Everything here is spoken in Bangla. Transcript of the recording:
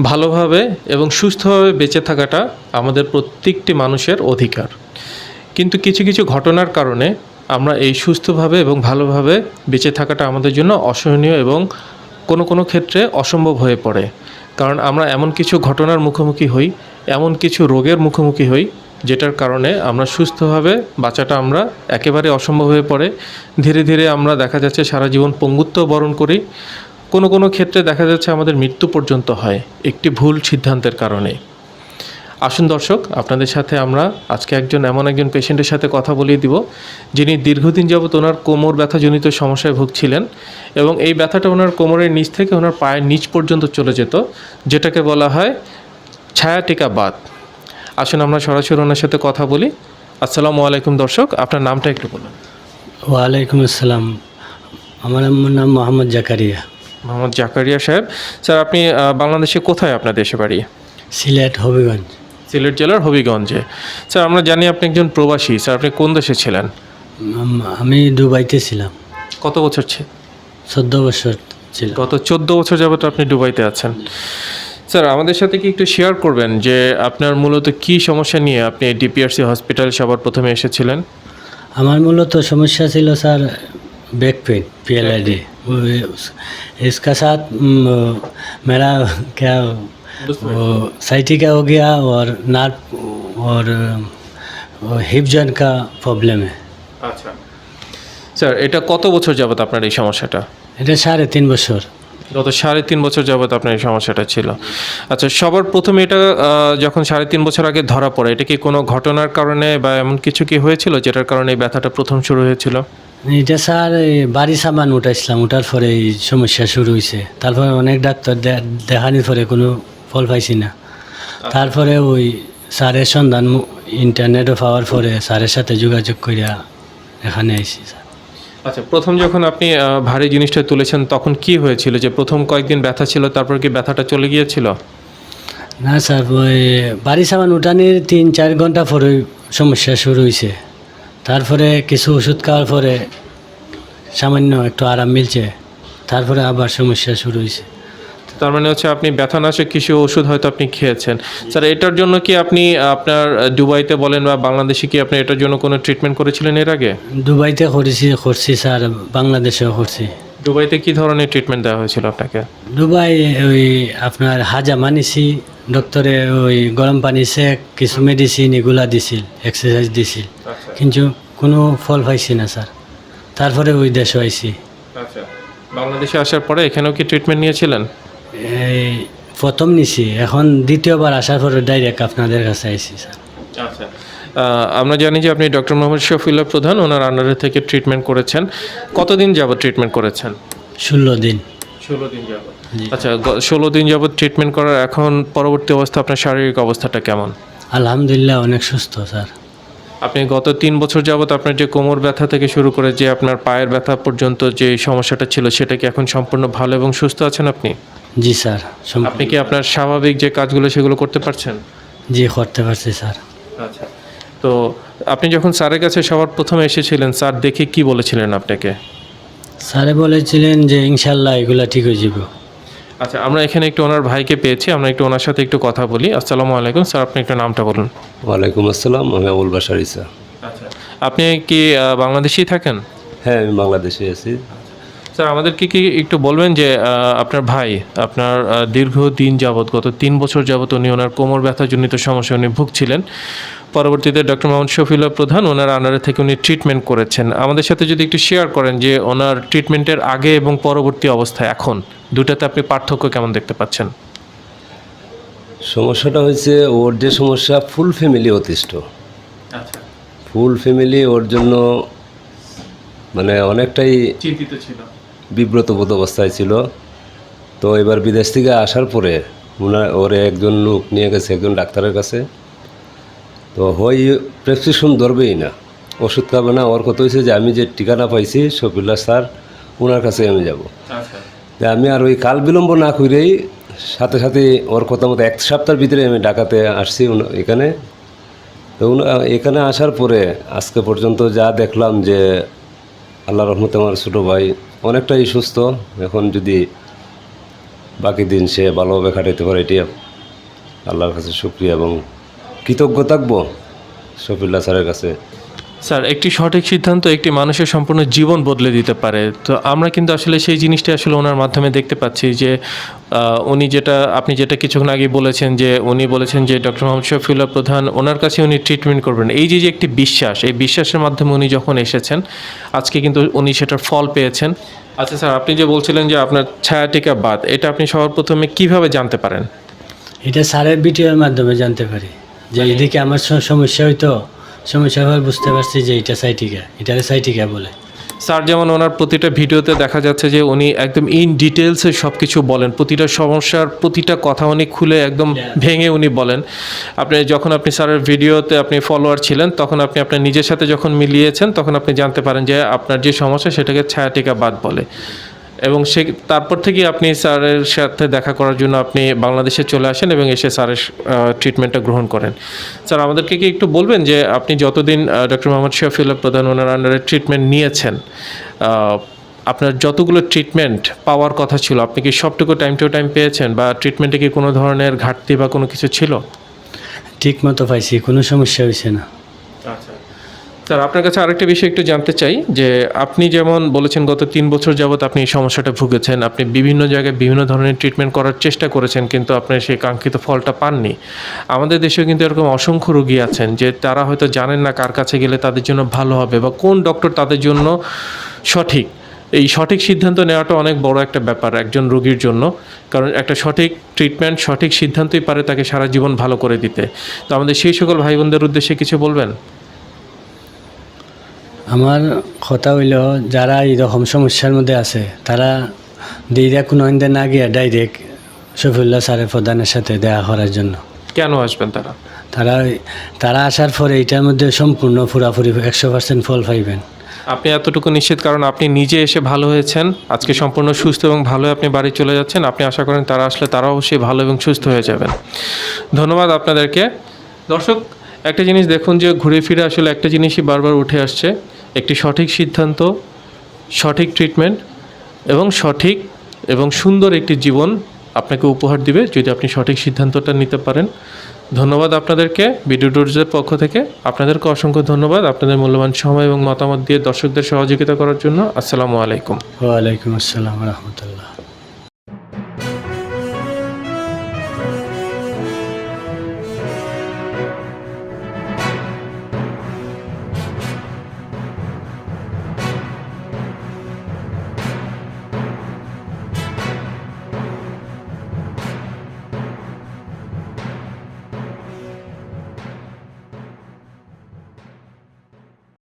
ভালোভাবে এবং সুস্থভাবে বেঁচে থাকাটা আমাদের প্রত্যেকটি মানুষের অধিকার। কিন্তু কিছু কিছু ঘটনার কারণে আমরা এই সুস্থভাবে এবং ভালোভাবে বেঁচে থাকাটা আমাদের জন্য অসহনীয় এবং কোনো কোনো ক্ষেত্রে অসম্ভব হয়ে পড়ে। কারণ আমরা এমন কিছু ঘটনার মুখোমুখি হই, এমন কিছু রোগের মুখোমুখি হই, যেটার কারণে আমরা সুস্থভাবে বাঁচাটা আমরা একেবারে অসম্ভব হয়ে পড়ে। ধীরে ধীরে আমরা দেখা যাচ্ছে সারা জীবন পঙ্গুত্ব বরণ করি। কোনো কোনো ক্ষেত্রে দেখা যাচ্ছে আমাদের মৃত্যু পর্যন্ত হয়। একটি ভুল সিদ্ধান্তের কারণে। আসুন দর্শক, আপনাদের সাথে আমরা আজকে একজন, এমন একজন পেশেন্টের সাথে কথা বলিয়ে দিব, যিনি দীর্ঘদিন যাবত ওনার কোমর ব্যথাজনিত সমস্যায় ভুগছিলেন এবং এই ব্যথাটা ওনার কোমরের নিচ থেকে ওনার পায়ের নিচ পর্যন্ত চলে যেত, যেটাকে বলা হয় ছায়াটিকা বাত আসুন আমরা সরাসরি ওনার সাথে কথা বলি। আসসালামু আলাইকুম দর্শক, আপনার নামটা একটু বলুন। ওয়ালাইকুম আসসালাম। আমার নাম মোহাম্মদ জাকারিয়া। মোহাম্মদ জাকারিয়া সাহেব। স্যার আপনি বাংলাদেশে কোথায় আপনার দেশে বাড়ি? সিলেট হবিগঞ্জ। সিলেট জেলার হবিগঞ্জে। স্যার আমরা জানি আপনি একজন প্রবাসী। স্যার আপনি কোন দেশে ছিলেন? আমি দুবাইতে ছিলাম। কত বছর ছিল চোদ্দ বছর ছিল গত চোদ্দ বছর যাবত আপনি দুবাইতে আছেন। স্যার আমাদের সাথে কি একটু শেয়ার করবেন যে আপনার মূলত কি সমস্যা নিয়ে আপনি ডিপিআরসি হসপিটাল সবার প্রথমে এসেছিলেন? আমার মূলত সমস্যা ছিল sir back pain P L I D इसका साथ म, मेरा क्या वो साइटिका हो गया और नार्व और हिप जॉइंट का प्रॉब्लम है আচ্ছা স্যার এটা কত বছর যাবত আপনার এই সমস্যাটা এটা সাড়ে তিন বছর গত সাড়ে তিন বছর যাবত আপনার এই সমস্যাটা ছিল আচ্ছা সবার প্রথমে এটা আহ, যখন সাড়ে তিন বছর আগে ধরা পড়ে এটা কি কোনো ঘটনার কারণে বা এমন কিছু কি হয়েছিল যেটার কারণে এই ব্যথাটা প্রথম শুরু হয়েছিল এটা স্যার বাড়ি সামান উঠাইছিলাম উঠার পরে এই সমস্যা শুরু হয়েছে তারপরে অনেক ডাক্তার দেখানোর পরে কোনো ফল পাইছি না। তারপরে ওই স্যারের সন্ধান ইন্টারনেটও পাওয়ার পরে স্যারের সাথে যোগাযোগ করিয়া এখানে আইছি স্যার। আচ্ছা প্রথম যখন আপনি ভারী জিনিসটা তুলেছেন তখন কি হয়েছিল? যে প্রথম কয়েকদিন ব্যথা ছিল তারপর কি ব্যথাটা চলে গিয়েছিল? না স্যার ওই বাড়ি সামান উঠানির তিন চার ঘণ্টা পরে সমস্যা শুরু হয়েছে তারপরে কিছু ওষুধ খাওয়ার পরে সামান্য একটু আরাম মিলছে। তারপরে আবার সমস্যা শুরু হয়েছে। তার মানে হচ্ছে আপনি ব্যথা ব্যথানাশক কিছু ওষুধ হয়তো আপনি খেয়েছেন। স্যার এটার জন্য কি আপনি আপনার দুবাইতে বলেন বা বাংলাদেশে কি আপনি এটার জন্য কোনো ট্রিটমেন্ট করেছিলেন এর আগে? দুবাইতে করেছি করছি স্যার বাংলাদেশেও করছি। দুবাইতে কি ধরনের ট্রিটমেন্ট দেওয়া হয়েছিল আপনাকে? দুবাই ওই আপনার হাজা নিছি ডক্টরে ওই গরম পানি সেক কিছু মেডিসিন এগুলা দিছিল এক্সারসাইজ দিছিল। কিন্তু কোনো ফল পাইছি না স্যার। তারপরে ওই দেশে আইছি। আচ্ছা। বাংলাদেশে আসার পরে এখানেও কি ট্রিটমেন্ট নিয়েছিলেন? এই প্রথম নিছি এখন দ্বিতীয়বার আসার পরে ডাইরেক্ট আপনাদের কাছে আইছি স্যার। আচ্ছা। আমরা জানি যে আপনি ডক্টর মোহাম্মদ শফিউল্লাহ প্রধান ওনার আন্ডারে থেকে ট্রিটমেন্ট করেছেন। কতদিন যাবত ট্রিটমেন্ট করেছেন? ষোলো দিন। ষোলো দিন যাবত। আচ্ছা ষোলো দিন যাবত ট্রিটমেন্ট করার এখন পরবর্তী অবস্থা আপনার শারীরিক অবস্থাটা কেমন? আলহামদুলিল্লাহ অনেক সুস্থ স্যার। আপনি গত তিন বছর যাবত আপনার যে কোমর ব্যথা থেকে শুরু করে যে আপনার পায়ের ব্যথা পর্যন্ত যে সমস্যাটা ছিল সেটা কি এখন সম্পূর্ণ ভালো এবং সুস্থ আছেন আপনি? জি স্যার আপনি কি আপনার স্বাভাবিক যে কাজগুলো সেগুলো করতে পারছেন? জি করতে পারছি স্যার। আচ্ছা। তো আপনি যখন স্যারের কাছে সবার প্রথমে এসেছিলেন স্যার দেখে কি বলেছিলেন আপনাকে? স্যারে বলেছিলেন যে ইনশাল্লাহ এগুলা ঠিক হয়ে যাব। আচ্ছা আমরা এখানে একটু ওনার ভাইকে পেয়েছি আমরা একটু ওনার সাথে একটু কথা বলি। আসসালামু আলাইকুম স্যার আপনি একটু নামটা বলুন। ওয়ালাইকুম আসসালাম আমি আবুল বাসার ইসা আচ্ছা আপনি কি বাংলাদেশেই থাকেন? হ্যাঁ আমি বাংলাদেশে আছি। স্যার আমাদেরকে কি একটু বলবেন যে আপনার ভাই আপনার দীর্ঘ দিন যাবৎ গত তিন বছর যাবৎ উনি ওনার কোমর ব্যথাজনিত সমস্যা উনি ভুগছিলেন। পরবর্তীতে ডক্টর মোহাম্মদ শফিউল্লাহ প্রধান ওনার আন্ডারে থেকে উনি ট্রিটমেন্ট করেছেন। আমাদের সাথে যদি একটু শেয়ার করেন যে ওনার ট্রিটমেন্টের আগে এবং পরবর্তী অবস্থা এখন দুটাতে আপনি পার্থক্য কেমন দেখতে পাচ্ছেন? সমস্যাটা হয়েছে ওর যে সমস্যা ফুল ফ্যামিলি অতিষ্ঠ। আচ্ছা। ফুল ফ্যামিলি ওর জন্য মানে অনেকটাই চিন্তিত ছিল। বিব্রত বোধ অবস্থায় ছিল। তো এবার বিদেশ থেকে আসার পরে ওনার ওরে একজন লোক নিয়ে গেছে একজন ডাক্তারের কাছে। তো হয় প্রেসক্রিপশন ধরবেই না। ওষুধ খাবে না। ওর কথা হয়েছে যে আমি যে ঠিকানা পাইছি শফিল্লা স্যার ওনার কাছে আমি যাব। আচ্ছা। আমি আর ওই কাল বিলম্ব না করেই সাথে সাথে ওর কথা মতো এক সপ্তাহের ভিতরে আমি ঢাকাতে আসছি এখানে। তো এখানে আসার পরে আজকে পর্যন্ত যা দেখলাম যে আল্লাহ রহমতে আমার ছোটো ভাই অনেকটাই সুস্থ। এখন যদি বাকি দিন সে ভালোভাবে কাটাতে পারে এটি আল্লাহর কাছে শুক্রিয়া এবং কৃতজ্ঞ থাকব? শফিল্লা স্যারের কাছে। স্যার একটি সঠিক সিদ্ধান্ত একটি মানুষের সম্পূর্ণ জীবন বদলে দিতে পারে। তো আমরা কিন্তু আসলে সেই জিনিসটা আসলে ওনার মাধ্যমে দেখতে পাচ্ছি যে উনি যেটা আপনি যেটা কিছুক্ষণ আগে বলেছেন যে উনি বলেছেন যে ডক্টর মোহাম্মদ শফিউল্লাহ প্রধান ওনার কাছে উনি ট্রিটমেন্ট করবেন। এই যে যে একটি বিশ্বাস এই বিশ্বাসের মাধ্যমে উনি যখন এসেছেন আজকে কিন্তু উনি সেটার ফল পেয়েছেন। আচ্ছা স্যার আপনি যে বলছিলেন যে আপনার ছায়াটিকা বাদ এটা আপনি সবার প্রথমে কীভাবে জানতে পারেন? এটা স্যারের ভিডিওর মাধ্যমে জানতে পারি। যে এদিকে আমার সমস্যা হইতো সমস্যা হওয়ার বুঝতে পারছি যে এটা সাইটিকা এটাকে সাইটিকা বলে। স্যার যেমন ওনার প্রতিটা ভিডিওতে দেখা যাচ্ছে যে উনি একদম ইন ডিটেলসে সব কিছু বলেন প্রতিটা সমস্যার প্রতিটা কথা উনি খুলে একদম ভেঙে উনি বলেন। আপনি যখন আপনি স্যারের ভিডিওতে আপনি ফলোয়ার ছিলেন তখন আপনি আপনার নিজের সাথে যখন মিলিয়েছেন তখন আপনি জানতে পারেন যে আপনার যে সমস্যা সেটাকে ছায়াটিকা বাদ বলে। এবং সে তারপর থেকেই আপনি স্যারের সাথে দেখা করার জন্য আপনি বাংলাদেশে চলে আসেন এবং এসে স্যারের ট্রিটমেন্টটা গ্রহণ করেন। স্যার আমাদেরকে কি একটু বলবেন যে আপনি যতদিন ডক্টর মোহাম্মদ শফিউল্লাহ প্রধান ওনার আন্ডারে ট্রিটমেন্ট নিয়েছেন আপনার যতগুলো ট্রিটমেন্ট পাওয়ার কথা ছিল আপনি কি সবটুকু টাইম টু টাইম পেয়েছেন বা ট্রিটমেন্টে কি কোনো ধরনের ঘাটতি বা কোনো কিছু ছিল? ঠিক মতো পাইছি কোনো সমস্যা হয়েছে না। আচ্ছা। স্যার, আপনার কাছে আরেকটা বিষয় একটু জানতে চাই, যে আপনি যেমন বলেছেন গত তিন বছর যাবত আপনি এই সমস্যাটা ভুগেছেন, আপনি বিভিন্ন জায়গায় বিভিন্ন ধরনের ট্রিটমেন্ট করার চেষ্টা করেছেন, কিন্তু আপনি সেই কাঙ্ক্ষিত ফলটা পাননি। আমাদের দেশেও কিন্তু এরকম অসংখ্য রোগী আছেন, যে তারা হয়তো জানেন না কার কাছে গেলে তাদের জন্য ভালো হবে বা কোন ডক্টর তাদের জন্য সঠিক। এই সঠিক সিদ্ধান্ত নেওয়াটা অনেক বড় একটা ব্যাপার একজন রোগীর জন্য, কারণ একটা সঠিক ট্রিটমেন্ট সঠিক সিদ্ধান্তই পারে তাকে সারা জীবন ভালো করে দিতে। তো আমাদের সেই সকল ভাই বোনদের উদ্দেশ্যে কিছু বলবেন? আমার কথা হইল যারা এইরকম সমস্যার মধ্যে আছে তারা দিদা কোনো ইন্দে না গিয়া ডাইরেক্ট শফিউল্লাহ স্যারের প্রধানের সাথে দেখা করার জন্য। কেন আসবেন তারা? তারা তারা আসার পরে এটার মধ্যে সম্পূর্ণ পুরাপুরি একশো পার্সেন্ট ফল পাইবেন। আপনি এতটুকু নিশ্চিত? কারণ আপনি নিজে এসে ভালো হয়েছেন। আজকে সম্পূর্ণ সুস্থ এবং ভালো আপনি বাড়ি চলে যাচ্ছেন। আপনি আশা করেন তারা আসলে তারা অবশ্যই ভালো এবং সুস্থ হয়ে যাবেন। ধন্যবাদ আপনাদেরকে। দর্শক একটা জিনিস দেখুন যে ঘুরে ফিরে আসলে একটা জিনিসই বারবার উঠে আসছে। একটি সঠিক সিদ্ধান্ত, সঠিক ট্রিটমেন্ট এবং সঠিক এবং সুন্দর একটি জীবন আপনাকে উপহার দিবে যদি আপনি সঠিক সিদ্ধান্তটা নিতে পারেন। ধন্যবাদ আপনাদেরকে ভিডিও টুরসের পক্ষ থেকে। আপনাদেরকে অসংখ্য ধন্যবাদ আপনাদের মূল্যবান সময় এবং মতামত দিয়ে দর্শকদের সহযোগিতা করার জন্য। আসসালামু আলাইকুম। ওয়ালাইকুম আসসালাম রহমতুল্লাহ।